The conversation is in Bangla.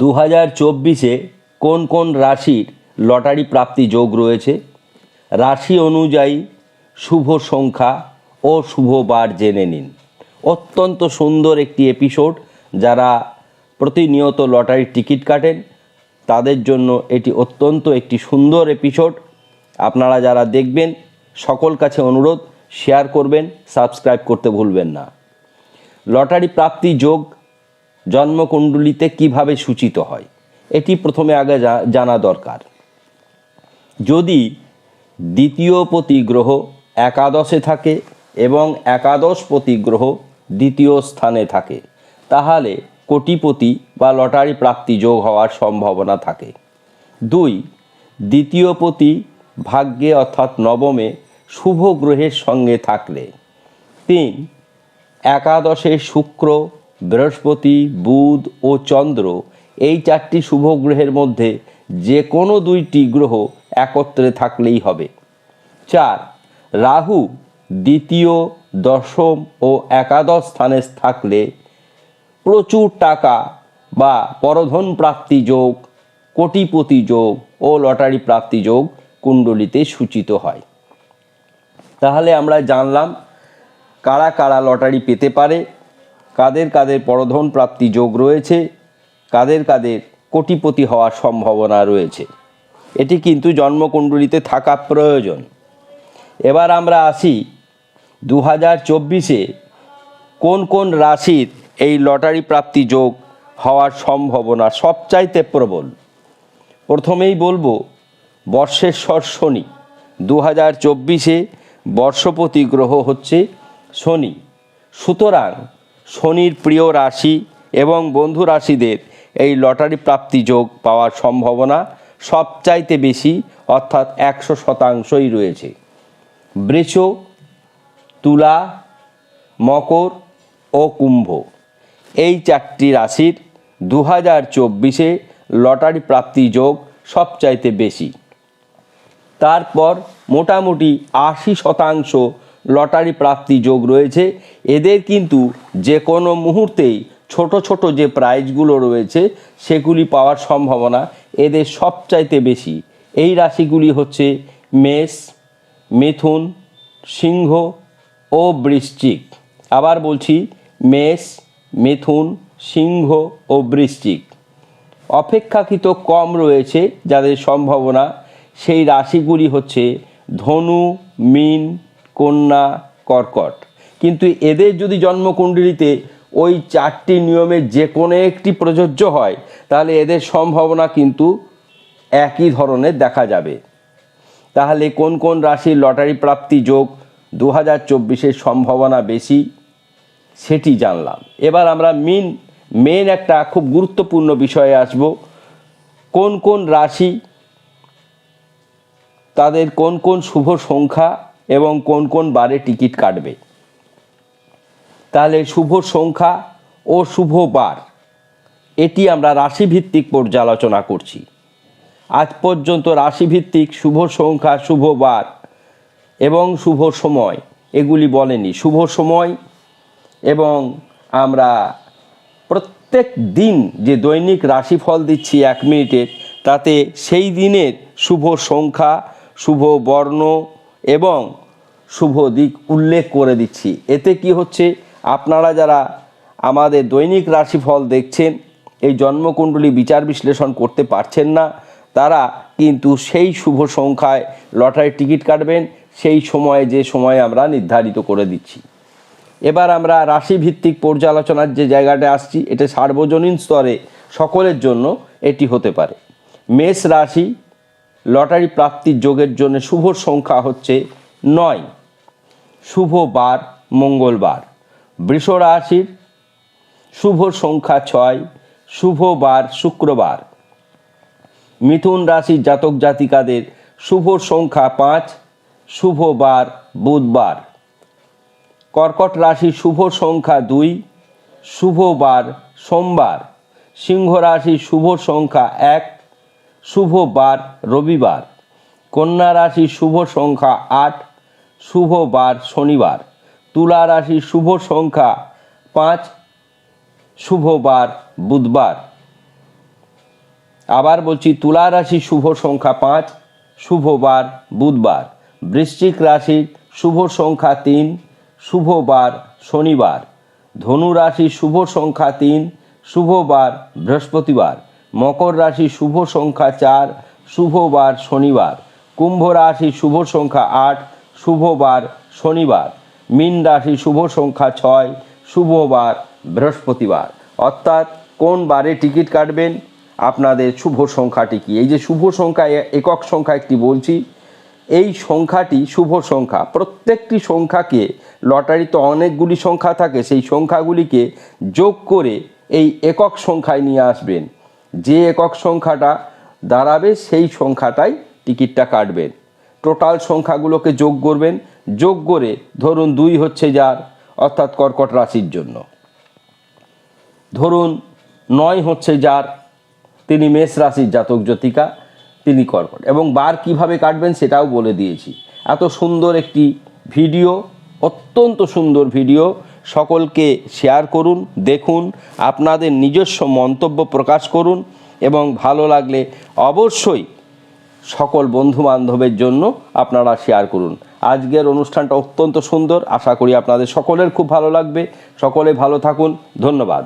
দু হাজার চব্বিশে কোন কোন রাশির লটারি প্রাপ্তি যোগ রয়েছে? রাশি অনুযায়ী শুভ সংখ্যা ও শুভ বার জেনে নিন। অত্যন্ত সুন্দর একটি এপিসোড যারা প্রতিনিয়ত লটারির টিকিট কাটেন, তাদের জন্য এটি অত্যন্ত একটি সুন্দর এপিসোড আপনারা যারা দেখবেন, সকল কাছে অনুরোধ শেয়ার করবেন সাবস্ক্রাইব করতে ভুলবেন না। লটারি প্রাপ্তি যোগ জন্মকুণ্ডলিতে কীভাবে সূচিত হয়? এটি প্রথমে আগে জানা দরকার। যদি দ্বিতীয় পতি গ্রহ একাদশে থাকে এবং একাদশ পতি গ্রহ দ্বিতীয় স্থানে থাকে, তাহলে কোটিপতি বা লটারি প্রাপ্তি যোগ হওয়ার সম্ভাবনা থাকে। দুই, দ্বিতীয় পতি ভাগ্যে অর্থাৎ নবমে শুভ গ্রহের সঙ্গে থাকলে। তিন, একাদশে শুক্র বৃহস্পতি, বুধ ও চন্দ্র এই চারটি শুভ গ্রহের মধ্যে যে কোনো দুইটি গ্রহ একত্রে থাকলেই হবে। চার, রাহু দ্বিতীয়, দশম ও একাদশ স্থানে থাকলে প্রচুর টাকা বা পরধন প্রাপ্তি যোগ, কোটিপতি যোগ ও লটারি প্রাপ্তি যোগ কুণ্ডলিতে সূচিত হয়। তাহলে আমরা জানলাম কারা কারা লটারি পেতে পারে কাদের কাদের পরধন প্রাপ্তি যোগ রয়েছে, কাদের কাদের কোটিপতি হওয়ার সম্ভাবনা রয়েছে। এটি কিন্তু জন্মকুণ্ডলিতে থাকা প্রয়োজন। এবার আমরা আসি দু হাজার চব্বিশে কোন কোন রাশির এই লটারি প্রাপ্তি যোগ হওয়ার সম্ভাবনা সবচাইতে প্রবল? প্রথমেই বলব, বর্ষেশ্বর শনি। দু হাজার চব্বিশে বর্ষপতি গ্রহ হচ্ছে শনি। সুতরাং শনির প্রিয় রাশি এবং বন্ধু রাশিদের এই লটারি প্রাপ্তি যোগ পাওয়ার সম্ভাবনা সবচাইতে বেশি, অর্থাৎ একশো শতাংশই রয়েছে। বৃষ, তুলা, মকর ও কুম্ভ এই চারটি রাশির দু হাজার চব্বিশে লটারি প্রাপ্তি যোগ সবচাইতে বেশি। তারপর মোটামুটি আশি শতাংশ লটারি প্রাপ্তি যোগ রয়েছে। এদের কিন্তু যে কোনো মুহূর্তেই ছোট ছোট যে প্রাইজগুলো রয়েছে, সেগুলি পাওয়ার সম্ভাবনা এদের সবচাইতে বেশি। এই রাশিগুলি হচ্ছে মেষ, মিথুন, সিংহ ও বৃশ্চিক। আবার বলছি মেষ, মিথুন, সিংহ ও বৃশ্চিক। অপেক্ষাকৃত কম রয়েছে যাদের সম্ভাবনা। সেই রাশিগুলি হচ্ছে ধনু, মীন কন্যা কর্কট। কিন্তু এদের যদি জন্মকুণ্ডলিতে ওই চারটি নিয়মের যে কোনো একটি প্রযোজ্য হয়, তাহলে এদের সম্ভাবনা কিন্তু একই ধরনের দেখা যাবে। তাহলে কোন কোন রাশির লটারি প্রাপ্তি যোগ দু হাজার চব্বিশের সম্ভাবনা বেশি, সেটি জানলাম। এবার আমরা মেন মেন একটা খুব গুরুত্বপূর্ণ বিষয়ে আসব। কোন কোন রাশি, তাদের কোন কোন শুভ সংখ্যা এবং কোন কোন বারে টিকিট কাটবে। তাহলে শুভ সংখ্যা ও শুভ বার, এটি আমরা রাশিভিত্তিক পর্যালোচনা করছি। আজ পর্যন্ত রাশিভিত্তিক শুভ সংখ্যা, শুভ বার এবং শুভ সময়, এগুলি বলেনি। শুভ সময় এবং আমরা প্রত্যেক দিন যে দৈনিক রাশিফল দিচ্ছি এক মিনিটের, তাতে সেই দিনের শুভ সংখ্যা, শুভ বর্ণ এবং শুভ দিক উল্লেখ করে দিচ্ছি। এতে কি হচ্ছে? আপনারা যারা আমাদের দৈনিক রাশিফল দেখছেন, এই জন্মকুণ্ডলী বিচার বিশ্লেষণ করতে পারছেন না, তারা কিন্তু সেই শুভ সংখ্যায় লটারির টিকিট কাটবেন, সেই সময়ে যে সময় আমরা নির্ধারিত করে দিচ্ছি। এবার আমরা রাশিভিত্তিক পর্যালোচনার যে জায়গাটা আসছি, এটা সার্বজনীন স্তরে সকলের জন্য এটি হতে পারে। মেষ রাশি লটারি প্রাপ্তির যোগের জন্য শুভ সংখ্যা হচ্ছে নয়। শুভ বার মঙ্গলবার বৃষ রাশির শুভ সংখ্যা ছয়, শুভ বার, শুক্রবার। মিথুন রাশির জাতক জাতিকাদের শুভ সংখ্যা পাঁচ, শুভ বার, বুধবার। কর্কট রাশি শুভ সংখ্যা দুই, শুভ বার, সোমবার। সিংহ রাশি শুভ সংখ্যা এক শুভ বার রবিবার। কন্যা রাশি শুভ সংখ্যা আট, শুভ বার শনিবার। তুলা রাশি শুভ সংখ্যা পাঁচ, শুভ বার বুধবার। আবার বলছি, তুলা রাশি শুভ সংখ্যা পাঁচ, শুভ বার বুধবার। বৃশ্চিক রাশির শুভ সংখ্যা তিন, শুভ বার শনিবার। ধনু রাশি শুভ সংখ্যা তিন, শুভ বার বৃহস্পতিবার। মকর রাশি শুভ সংখ্যা চার, শুভ বার শনিবার। কুম্ভ রাশি শুভ সংখ্যা আট, শুভ বার শনিবার। মীন রাশি শুভ সংখ্যা ছয়, শুভ বার বৃহস্পতিবার। অর্থাৎ কোন বারে টিকিট কাটবেন? আপনাদের শুভ সংখ্যাটি কি? এই যে শুভ সংখ্যা একক সংখ্যা একটি বলছি, এই সংখ্যাটি শুভ সংখ্যা। প্রত্যেকটি সংখ্যাকে লটারিতে অনেকগুলি সংখ্যা থাকে, সেই সংখ্যাগুলিকে যোগ করে এই একক সংখ্যায় নিয়ে আসবেন। যে একক সংখ্যাটা দাঁড়াবে সেই সংখ্যাটাই টিকিটটা কাটবেন টোটাল সংখ্যাগুলোকে যোগ করবেন। যোগ করে ধরুন দুই হচ্ছে যার, অর্থাৎ কর্কট রাশির জন্য। ধরুন নয় হচ্ছে যার, তিনি মেষ রাশির জাতক জাতিকা, তিনি কর্কট। এবং বার কীভাবে কাটবেন সেটাও বলে দিয়েছি। এত সুন্দর একটি ভিডিও, অত্যন্ত সুন্দর ভিডিও সকলকে শেয়ার করুন, দেখুন, আপনাদের নিজস্ব মন্তব্য প্রকাশ করুন এবং ভালো লাগলে অবশ্যই সকল বন্ধু বান্ধবের জন্য আপনারা শেয়ার করুন। আজকের অনুষ্ঠানটা অত্যন্ত সুন্দর, আশা করি আপনাদের সকলের খুব ভালো লাগবে। সকলে ভালো থাকুন, ধন্যবাদ।